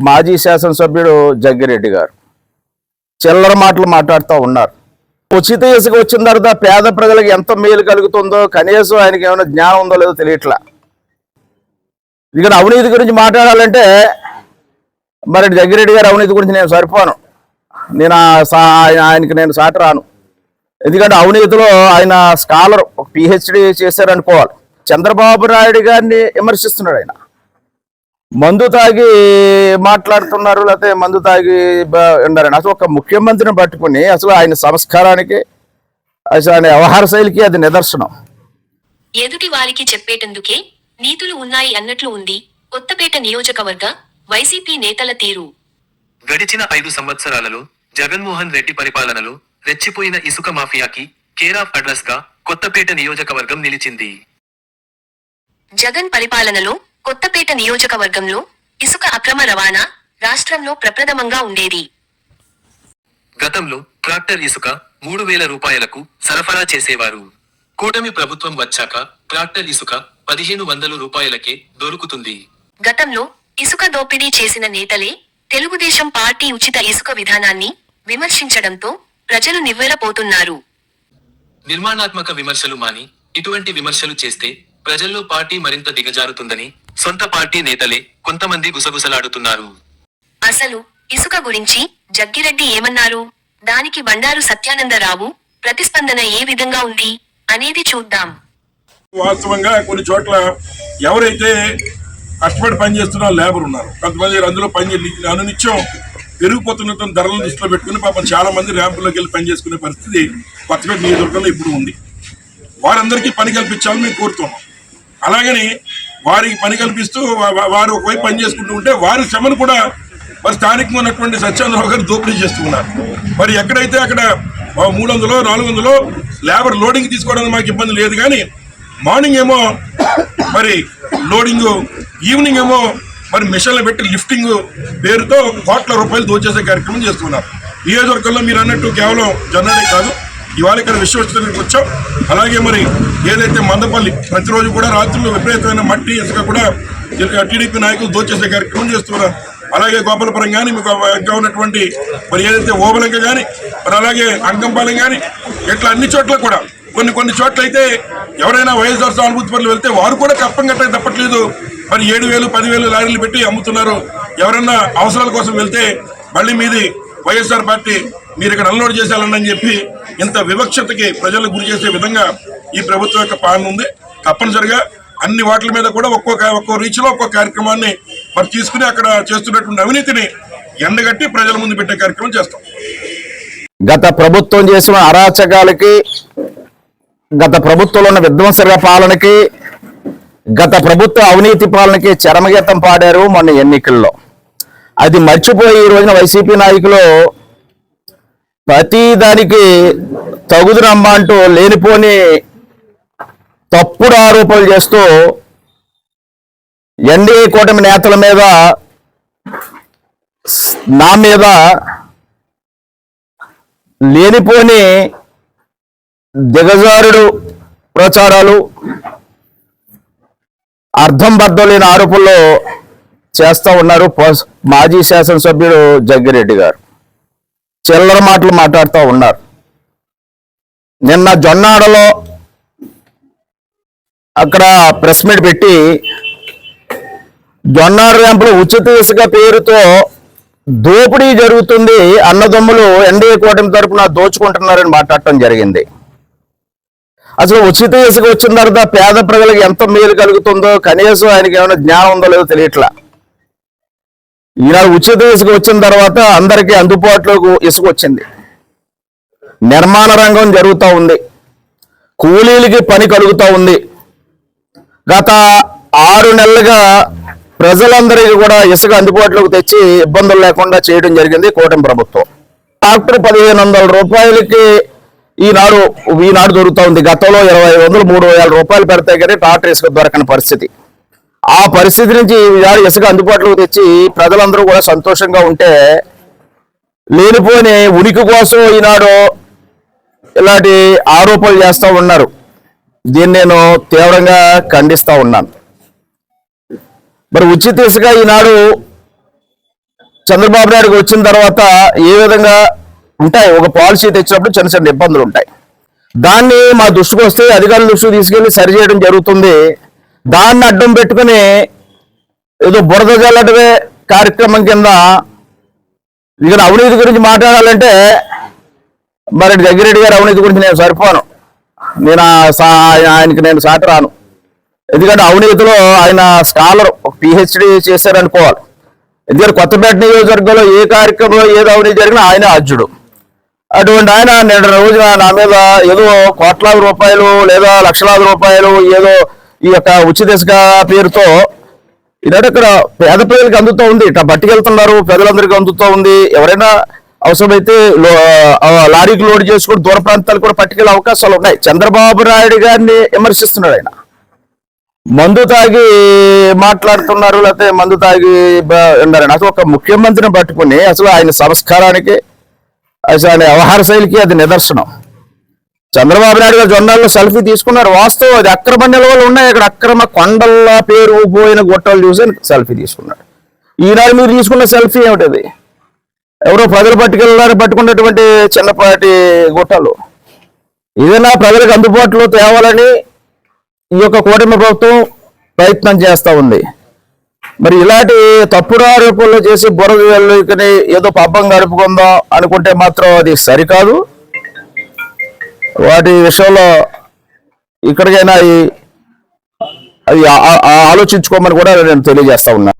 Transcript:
మాజీ శాసనసభ్యుడు జగ్గిరెడ్డి గారు చిల్లర మాటలు మాట్లాడుతూ ఉన్నారు. ఉచిత ఇసుక వచ్చిన తర్వాత పేద ప్రజలకు ఎంత మేలు కలుగుతుందో కనీసం ఆయనకి ఏమైనా జ్ఞానం ఉందో లేదో తెలియట్లా. ఇక్కడ అవినీతి గురించి మాట్లాడాలంటే మరి జగ్గిరెడ్డి గారు అవినీతి గురించి నేను సరిపోను. నేను సా- ఆయన- ఆయనకి నేను సాటి రాను. ఎందుకంటే అవినీతిలో ఆయన స్కాలర్ ఒక పిహెచ్డి చేశారనుకోవాలి. చంద్రబాబు నాయుడు గారిని విమర్శిస్తున్నాడు ఆయన. మందు తాగి మాట్లాడుతున్నారు లేకపోతే మందు తాగి ఉన్నారని. అసలు ఒక ముఖ్యమంత్రిని పట్టుకుని అసలు ఆయన సంస్కారానికి అసలు ఆయన వ్యవహార శైలికి అది నిదర్శనం. ఎదుటి వారికి చెప్పేటందుకే నీతులు ఉన్నాయి అన్నట్లు ఉంది. కొత్తపేట నియోజకవర్గ వైసీపీ నేతల తీరు. గడిచిన ఐదు సంవత్సరాలలో జగన్మోహన్ రెడ్డి పరిపాలనలో రెచ్చిపోయిన ఇసుక మాఫియాకి కేర్ ఆఫ్ అడ్రస్గా కొత్తపేట నియోజకవర్గం నిలిచింది. జగన్ పరిపాలనలో కొత్తపేట నియోజకవర్గంలో ఇసుక అక్రమ రవాణా రాష్ట్రంలో ప్రప్రథమంగా ఉండేది. గతంలో ట్రాక్టర్ ఇసుక మూడు వేల రూపాయలకు సరఫరా చేసేవారు. కూటమి ప్రభుత్వం వచ్చాక ట్రాక్టర్ ఇసుక పదిహేను వందల రూపాయలకే దొరుకుతుంది. గతంలో ఇసుక దోపిడీ చేసిన నేతలే తెలుగుదేశం పార్టీ ఉచిత ఇసుక విధానాన్ని విమర్శించడంతో ప్రజలు నివ్వెరపోతున్నారు. నిర్మాణాత్మక విమర్శలు మాని ఇటువంటి విమర్శలు చేస్తే ప్రజల్లో పార్టీ మరింత దిగజారుతుందని సొంత పార్టీ నేతలే కొంతమంది గుసగుసలాడుతున్నారు. అసలు ఇసుక గురించి జగ్గిరెడ్డి ఏమన్నారు? దానికి బండారు సత్యానందరావు ప్రతిస్పందన ఏ విధంగా ఉంది అనేది చూద్దాం. వాస్తవంగా కొన్ని చోట్ల ఎవరైతే కష్టపడి పనిచేస్తున్న లేబర్ ఉన్నారు. కొంతమంది అందులో పని అనునిత్యం పెరిగిపోతున్న ధరలను దృష్టిలో పెట్టుకుని పాపం చాలా మంది ర్యాంపుల్లోకి వెళ్ళి పని చేసుకునే పరిస్థితి కొత్తపేట నియోజకవర్గంలో ఇప్పుడు ఉంది. వారందరికీ పని కల్పించాలని మేము కోరుతున్నాం. అలాగని వారికి పని కల్పిస్తూ వారు ఒకవైపు పని చేసుకుంటూ ఉంటే వారి శ్రమను కూడా మరి స్థానికంగా ఉన్నటువంటి సత్యానందరావు గారు దోపిడీ చేస్తున్నారు. మరి ఎక్కడైతే అక్కడ మూడు వందలు నాలుగు వందలు లేబర్ లోడింగ్ తీసుకోవడానికి మాకు ఇబ్బంది లేదు కానీ మార్నింగ్ ఏమో మరి లోడింగ్ ఈవినింగ్ ఏమో మరి మిషన్లు పెట్టి లిఫ్టింగ్ పేరుతో కోట్ల రూపాయలు దోచేసే కార్యక్రమం చేస్తున్నారు. నియోజకవర్గంలో మీరు అన్నట్టు కేవలం జొన్నడే కాదు ఇవాళ ఇక్కడ విశ్వవిద్యాలయానికి వచ్చాం. అలాగే మరి ఏదైతే మందపల్లి ప్రతిరోజు కూడా రాత్రులు విపరీతమైన మట్టి ఇసుక కూడా టీడీపీ నాయకులు దోచేసే కార్యక్రమం చేస్తున్నారు. అలాగే గోపాలపురం కానీ మీకు ఇంకా ఉన్నటువంటి మరి ఏదైతే ఓబలంక కానీ మరి అలాగే అంకంపాలెం కానీ ఇట్లా అన్ని చోట్ల కూడా కొన్ని కొన్ని చోట్ల అయితే ఎవరైనా వైఎస్ఆర్ సానుభూతి పనులు వెళ్తే వారు కూడా కప్పం కట్టే తప్పట్లేదు. మరి ఏడు వేలు పదివేలు లారీలు పెట్టి అమ్ముతున్నారు. ఎవరన్నా అవసరాల కోసం వెళ్తే మళ్ళీ మీది వైఎస్ఆర్ పార్టీ మీరు ఇక్కడ అన్లోడ్ చేసేయాలని చెప్పి ఇంత వివక్షతకి ప్రజలకు గురి చేసే విధంగా ఈ ప్రభుత్వం యొక్క పాలన ఉంది. తప్పనిసరిగా అన్ని వాటిల మీద కూడా ఒక్కొక్క ఒక్కో రీచ్లో ఒక్కో కార్యక్రమాన్ని మరి తీసుకుని అక్కడ చేస్తున్నటువంటి అవినీతిని ఎండగట్టి ప్రజల ముందు పెట్టే కార్యక్రమం చేస్తాం. గత ప్రభుత్వం చేసిన అరాచకాలకి గత ప్రభుత్వంలో ఉన్న విధ్వంసక పాలనకి గత ప్రభుత్వ అవినీతి పాలనకి చరమగీతం పాడారు మొన్న ఎన్నికల్లో. అది మర్చిపోయి ఈ రోజున వైసీపీ నాయకులు ప్రతి దానికి తగుదురమ్మ అంటూ లేనిపోని తప్పుడు ఆరోపణలు చేస్తూ ఎన్డీఏ కూటమి నేతల మీద నా మీద లేనిపోని దిగజారుడు ప్రచారాలు అర్థం బద్దం లేని ఆరోపణలు చేస్తూ ఉన్నారు మాజీ శాసనసభ్యుడు జగ్గిరెడ్డి గారు. చిల్లర మాటలు మాట్లాడుతూ ఉన్నారు. నిన్న జొన్నాడలో అక్కడ ప్రెస్ మీట్ పెట్టి జొన్నాడు ర్యాంపులు ఉచిత ఇసుక పేరుతో దోపిడీ జరుగుతుంది అన్నదమ్ములు ఎన్డీఏ కూటమి తరపున దోచుకుంటున్నారని మాట్లాడటం జరిగింది. అసలు ఉచిత ఇసుక వచ్చిన తర్వాత పేద ప్రజలకు ఎంత మేలు కలుగుతుందో కనీసం ఆయనకి ఏమైనా జ్ఞానం ఉందో లేదో తెలియట్లా. ఈనాడు ఉచిత ఇసుక వచ్చిన తర్వాత అందరికీ అందుబాటులోకి ఇసుక వచ్చింది. నిర్మాణ రంగం జరుగుతూ ఉంది. కూలీలకి పని కలుగుతూ ఉంది. గత ఆరు నెలలుగా ప్రజలందరికీ కూడా ఇసుక అందుబాటులోకి తెచ్చి ఇబ్బందులు లేకుండా చేయడం జరిగింది కూటమి ప్రభుత్వం. ట్రాక్టర్ పదిహేను వందల రూపాయలకి ఈనాడు ఈనాడు దొరుకుతూ ఉంది. గతంలో ఇరవై వందలు మూడు వేల రూపాయలు పెడితే కానీ ట్రాక్టర్ ఇసుక దొరకని పరిస్థితి. ఆ పరిస్థితి నుంచి ఈనాడు ఇసుక అందుబాటులోకి తెచ్చి ప్రజలందరూ కూడా సంతోషంగా ఉంటే లేనిపోని ఉనికి కోసం ఈనాడు ఇలాంటి ఆరోపణలు చేస్తూ ఉన్నారు. దీన్ని నేను తీవ్రంగా ఖండిస్తూ ఉన్నాను. మరి ఉచిత ఇసుక ఈనాడు చంద్రబాబు నాయుడుకి వచ్చిన తర్వాత ఏ విధంగా ఉంటాయి? ఒక పాలసీ తెచ్చినప్పుడు చిన్న చిన్న ఇబ్బందులు ఉంటాయి. దాన్ని మా దృష్టికి వస్తే అధికారుల దృష్టికి తీసుకెళ్ళి సరి చేయడం జరుగుతుంది. దాన్ని అడ్డం పెట్టుకుని ఏదో బురద జల్లటమే కార్యక్రమం కింద ఇక్కడ అవినీతి గురించి మాట్లాడాలంటే మరి జగ్గిరెడ్డి గారు అవినీతి గురించి నేను సరిపోను. నేను సా- ఆయనకి నేను సాటి రాను. ఎందుకంటే అవినీతిలో ఆయన స్కాలర్ పిహెచ్డి చేశారనుకోవాలి. ఎందుకంటే కొత్తపేట నియోజకవర్గంలో ఏ కార్యక్రమంలో ఏది అవినీతి జరిగినా ఆయన అర్జుడు. అటువంటి ఆయన నిన్న రోజున నా మీద ఏదో కోట్లాది రూపాయలు లేదా లక్షలాది రూపాయలు ఏదో ఈ యొక్క ఉచిత ఇసుక పేరుతో ఇదంటే ఇక్కడ పేద ప్రజలకు అందుతూ ఉంది. ఇట్లా పట్టుకెళ్తున్నారు ప్రజలందరికీ అందుతూ ఉంది. ఎవరైనా అవసరమైతే లారీకి లోడ్ చేసుకుని దూర ప్రాంతాలు కూడా పట్టుకెళ్ళే అవకాశాలు ఉన్నాయి. చంద్రబాబు నాయుడు గారిని విమర్శిస్తున్నాడు ఆయన. మందు తాగి మాట్లాడుతున్నారు లేకపోతే మందు తాగి ఉన్నారని అసలు ఒక ముఖ్యమంత్రిని పట్టుకుని అసలు ఆయన సంస్కారానికి అసలు ఆయన వ్యవహార శైలికి అది నిదర్శనం. చంద్రబాబు నాయుడు గారు జొన్నాల్లో సెల్ఫీ తీసుకున్నారు. వాస్తవం అది. అక్రమ నిల్వలు ఉన్నాయి. అక్కడ అక్రమ కొండల్లా పేరు పోయిన గొట్టలు చూసి సెల్ఫీ తీసుకున్నాడు. ఈనాడు మీరు తీసుకున్న సెల్ఫీ ఏమిటది? ఎవరో ప్రజలు పట్టుకెళ్ళడానికి పట్టుకున్నటువంటి చిన్నపాటి గుట్టలు. ఏదైనా ప్రజలకు అందుబాటులో తేవాలని ఈ యొక్క కూటమి ప్రభుత్వం ప్రయత్నం చేస్తూ ఉంది. మరి ఇలాంటి తప్పుడు ఆరోపణలు చేసి బురద వెళ్ళుకుని ఏదో పబ్బం గడుపుకుందాం అనుకుంటే మాత్రం అది సరికాదు. వాటి విషయంలో ఇక్కడికైనా అవి ఆలోచించుకోమని కూడా నేను తెలియజేస్తా ఉన్నా.